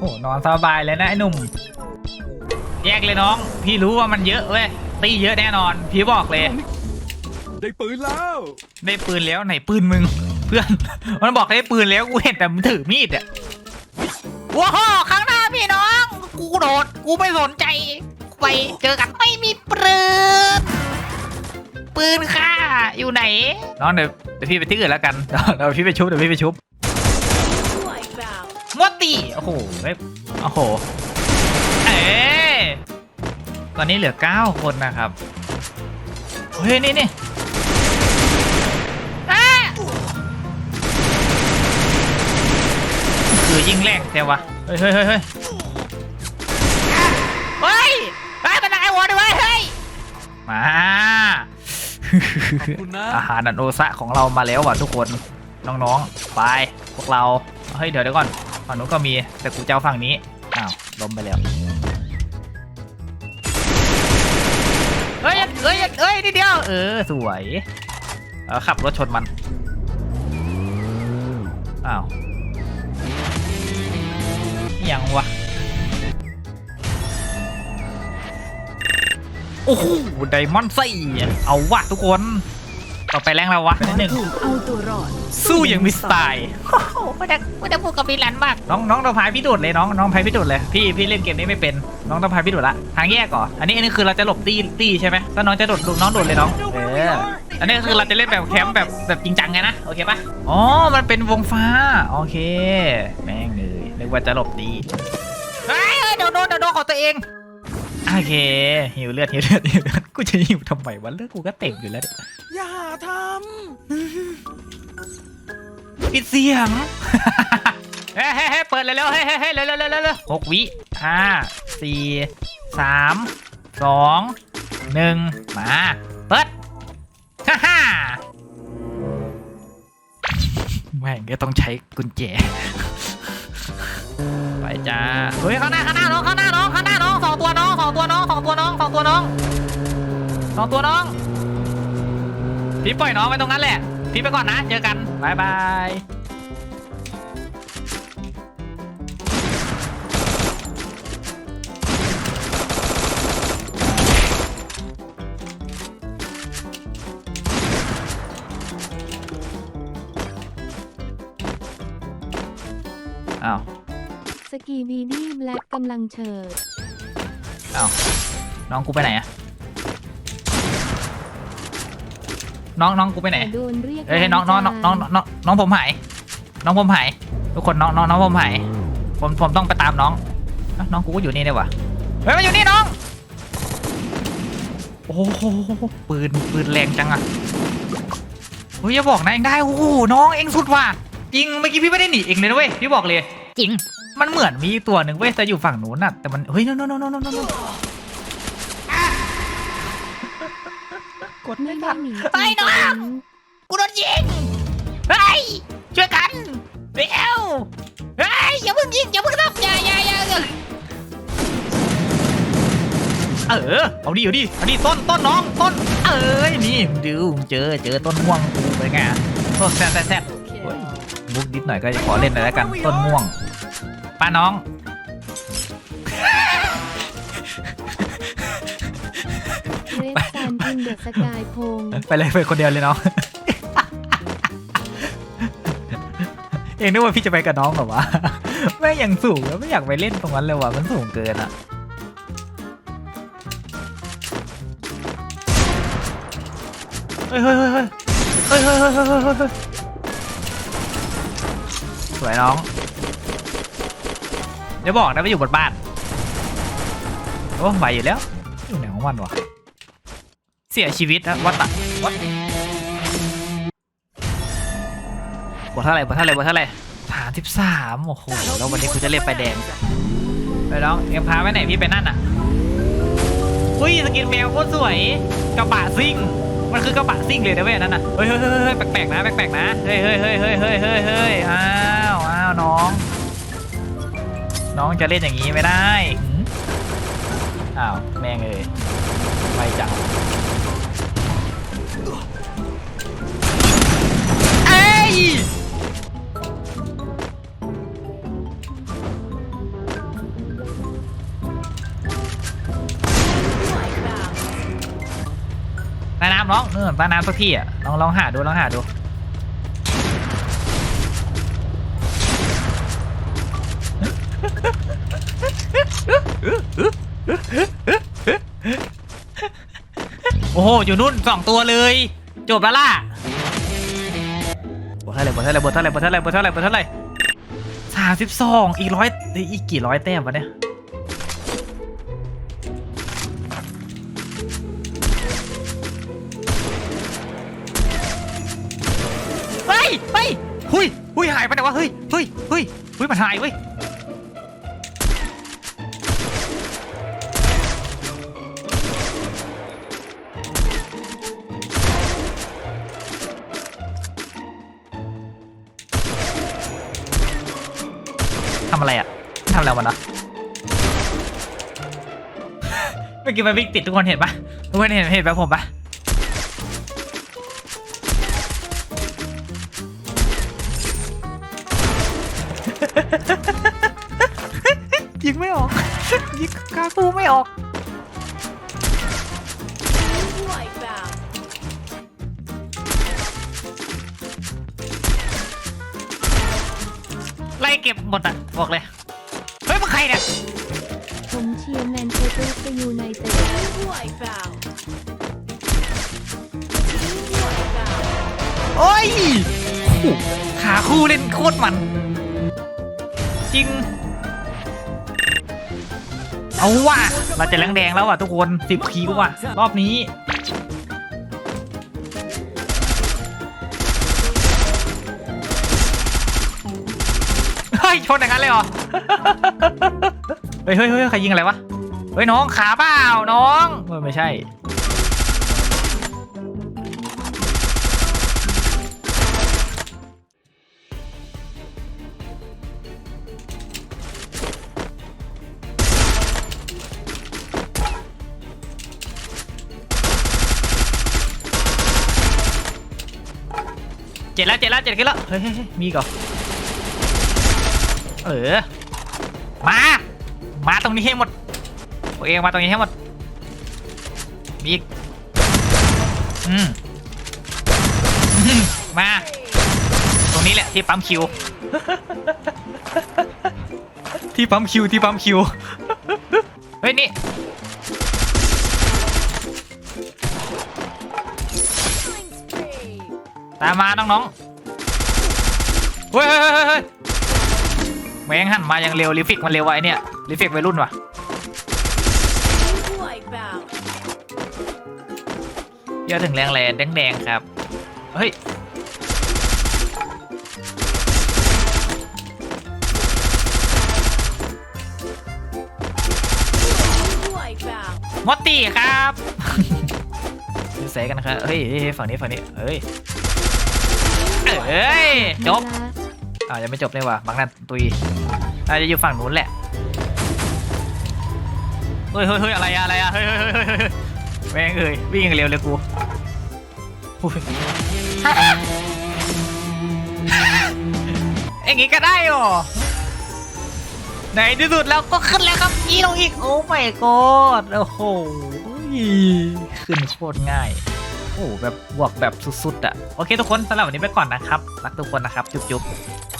โอ้นอนสบายเลยนะไอ้หนุ่ม แยกเลยน้อง พี่รู้ว่ามันเยอะเว้ย ตีเยอะแน่นอน พี่บอกเลย ได้ปืนแล้ว ได้ปืนแล้วไหนปืนมึง เพื่อน มันบอกได้ปืนแล้วกูเห็นแต่มันถือมีดอะว้าวข้างหน้าพี่น้อง กูโดด กูไม่สนใจ ไปเจอกันไม่มีปืน ปืนค่าอยู่ไหน น้องเดี๋ยวเดี๋ยวพี่ไปที่อื่นแล้วกัน เดี๋ยวเดี๋ยวพี่ไปชุบเดี๋ยวพี่ไปชุบ มดตีโอ้โหไม่โอ้โห เอ๊ตอนนี้เหลือ 9 คนนะครับ เฮ้ย นี่นี่อ่าคือยิงแรงแต่วะ เฮ้ยเฮ้ยเฮ้ยเฮ้ยเฮ้ยเฮ้ยมันไอ้วอด้วยเวยเฮ้ย มาขอบคุณนะอาหารนันโอซะของเรามาแล้วว่ะทุกคน น้องๆ ไป พวกเรา เฮ้ย เดี๋ยวเดี๋ยวก่อน ฝั่งนู้นก็มีแต่กูเจะเอาฝั่งนี้ อ้าวล้มไปแล้วเฮ้ยเฮ้ยเฮ้ยนิดเดียว เออ สวยเออขับรถชนมัน อ้าวยังวะ โอ้โหไดมอนด์สี่เอาวะทุกคน ต่อไปแรงแล้ววะนิดหนึ่งเอาตัวรอดสู้อย่างมีสไตล์โอ้โหไม่ได้ไม่ได้พูดกับพี่รันมาก น้องน้องต้องพายพี่ดูดเลยน้องน้องพายพี่ดูดเลย พี่พี่เล่นเกมนี้ไม่เป็น น้องต้องพายพี่ดูดละ ทางแยกก่อนอันนี้อันนี้คือเราจะหลบตีตีใช่ไหมถ้าน้องจะโดดน้องโดดเลยน้อง เออ อันนี้คือเราจะเล่นแบบแคมป์แบบแบบจริงจังไงนะ โอเคปะอ๋อ มันเป็นวงฟ้า โอเค แม่งเลยนึกว่าจะหลบตีเฮ้ยเฮ้ยเดี๋ยวโดนเดี๋ยวโดนของตัวเองโอเคหิวเลือดหิวเลือดหิวเลือดกูจะหิวทำไมวะเลือดกูก็เต็มอยู่แล้วเนี่ยอย่าท ปิดเสียง เฮ้ยเฮ้ยเฮ้ยเปิดเลยเร็วเฮ้ยเฮ้ยเฮ้ยเร็วเร็วเร็วเร็วเร็วหกวิห้าสี่สามสองหนึ่งมา เปิด ฮ่าฮ่าแม่งก็ต้องใช้กุญแจ ไปจ้า เฮ้ยข้างหน้าข้างหน้าน้องข้างหน้าน้องข้างหน้าน้องสองตัวน้องสองตัวน้องสองตัวน้องสองตัวน้องสองตัวน้อง พี่ปล่อยน้องไว้ตรงนั้นแหละ พี่ไปก่อนนะ เจอกันบายบายอ้าวสกีบีดี้แบล็กกำลังเฉิดอ้าวน้องกูไปไหนอะ น้องน้องกูไปไหนแต่โดนเรียกเอ้ยน้องน้องน้องน้องน้องน้องผมหาย น้องผมหาย ทุกคนน้องน้องน้องผมหาย ผมผมต้องไปตามน้องอะน้องกูก็อยู่นี่ได้วะเฮ้ยมาอยู่นี่น้อง โอ้โหปืนปืนแรงจังอะเฮ้ยอย่าบอกนะเองได้ โอ้โหน้องเองสุดว่ะ จริงเมื่อกี้พี่ไม่ได้หนีเองเลยนะเว้ยพี่บอกเลย จริง มันเหมือนมีตัวหนึ่งเว้ยแต่อยู่ฝั่งนู้นน่ะแต่มันเฮ้ยโนโนโนโนโน ดไม่ไม่ได้ทันหนีไอ้น้องกูโดนยิงเฮ้ยช่วยกันเร็วเฮ้ยอย่าเพิ่งยิงอย่าเพิ่งทำอย่าอย่าอย่าอย่าเออเอาดิเอาดิเอาดิต้นต้นน้องต้น เอ้ยนี่ดูเจอเจอต้นม่วงกูเป็นไงต้นแซ่บแซ่บแซ่บเฮ้ยมุกนิดหน่อยก็จะขอเล่นหน่อยแล้วกันต้นม่วงป้าน้อง เรสซันอินเดอะสกายพงไปเลยไปคนเดียวเลยน้อง เองนึกว่าพี่จะไปกับน้องเหรอวะแม่งยังสูงแล้วไม่อยากไปเล่นตรงนั้นเลยว่ะมันสูงเกินอะเฮ้ยเฮ้ยเฮ้ยเฮ้ยเฮ้ยเฮ้ยเฮ้ยเฮ้ยสวยน้อง เดี๋ยวบอกนะว่าอยู่บนบ้าน โอ้ไหวอยู่แล้วอยู่ไหนของมันวะ เสียชีวิตนะวัดตะวัดบทเท่าไหร่บทเท่าไหร่บทเท่าไหร่สามสิบสามโอ้โห แล้ววันนี้คุณจะเล่นไปแดงไปน้องเอ็มพาไปไหนพี่ไปนั่นอะอุ้ยสกินแมวโคตรสวยกระบะซิ่ง มันคือกระบะซิ่งเลยนะเว้ยนนั่นน่ะเฮ้ยเฮ้ยเฮ้ยเฮ้ยแปลกๆนะแปลกๆนะ เฮ้ยเฮ้ยเฮ้ยเฮ้ยเฮ้ยเฮ้ยอ้าวอ้าวน้อง น้องจะเล่นอย่างนี้ไม่ได้้าว แม่งเลยไปจับเอ้ยใต้น้ำร้องเนี่อใต้น้ำสักที่อะลองลองหาดูลองหาดู อ้โห อยู่นู่นสองตัวเลย จบแล้วล่ะบทเท่าไหร่บทเท่าไหร่บทเท่าไหร่บทเท่าไหร่บทเท่าไหร่บทเท่าไหร่สามสิบสองอีกร้อยอีกกี่ร้อยแต้มวะเนี่ยเฮ้ยเฮ้ยหุยหุยหายไปไหนวะเฮ้ยเฮ้ยเฮ้ยเฮ้ยมันหายเว้ยำอะไรอะทำอะไรมันนะเมื่อกี้มันวิ่งติดทุกคนเห็นปะทุกคนเห็นเห็นแบบผมปะยิงไม่ออกยิงกากูไม่ออก เก็บหมดอะบอกเลย เฮ้ยมึงใครเนี่ย ผมเชียร์แมนเชสเตอร์ยูไนเต็ดโอ้ยโอ้โหขาคู่เล่นโคตรมัน จริง เอาว่ะ เราจะแรงแดงแล้วอะทุกคนสิบคิวว่ะ รอบนี้ ฮ้ยชนอย่างนั้นเลยเหรอ เฮ้ยเฮ้ยเฮ้ยใครยิงอะไรวะ เฮ้ยน้องขาเปล่าน้องเออไม่ใช่ เจ็ดแล้วเจ็ดแล้วเจ็ดขึ้นแล้ว เฮ้ยเฮ้ยเฮ้ยมีอีก่อน เออ มา มาตรงนี้ให้หมดตัวเองมาตรงนี้ให้หมด มีอีกอืมอืม มา ตรงนี้แหละที่ปั๊มคิว ที่ปั๊มคิวที่ปั๊มคิว เฮ้ยนี่ตามมาน้องๆ เฮ้ยเฮ้ยเฮ้ยเฮ้ย แมงหันมาอย่างเร็วลิฟิกมันเร็วไวะไอ้เนี่ยลิฟิกวัยรุ่นว่ะเยอะถึงแรงแรงแดงๆครับ เฮ้ยมอตตี้ครับเสกันครับเฮ้ยเฮ้ยฝั่งนี้ฝั่งนี้เฮ้ยเอ้ยจบ อ่ายังไม่จบเลยว่ะบางนัดตุยน่าจะอยู่ฝั่งนู้นแหละ เฮ้ยเฮ้ยเฮ้ยอะไรอะอะไรอะเฮ้ยเฮ้ยเฮ้ยเฮ้ยเฮ้ยแม่งเอ้ยวิ่งอย่างเร็วเลยกูโอ้ยอย่างงี้ก็ได้หรอในที่สุดแล้วก็ขึ้นแล้วครับอีลงอีกโอ้ไม่กอดโอ้โหขึ้นโคตรง่าย โอ้แบบบวกแบบสุดๆอะ โอเคทุกคนสำหรับวันนี้ไปก่อนนะครับ รักทุกคนนะครับ จุ๊บๆ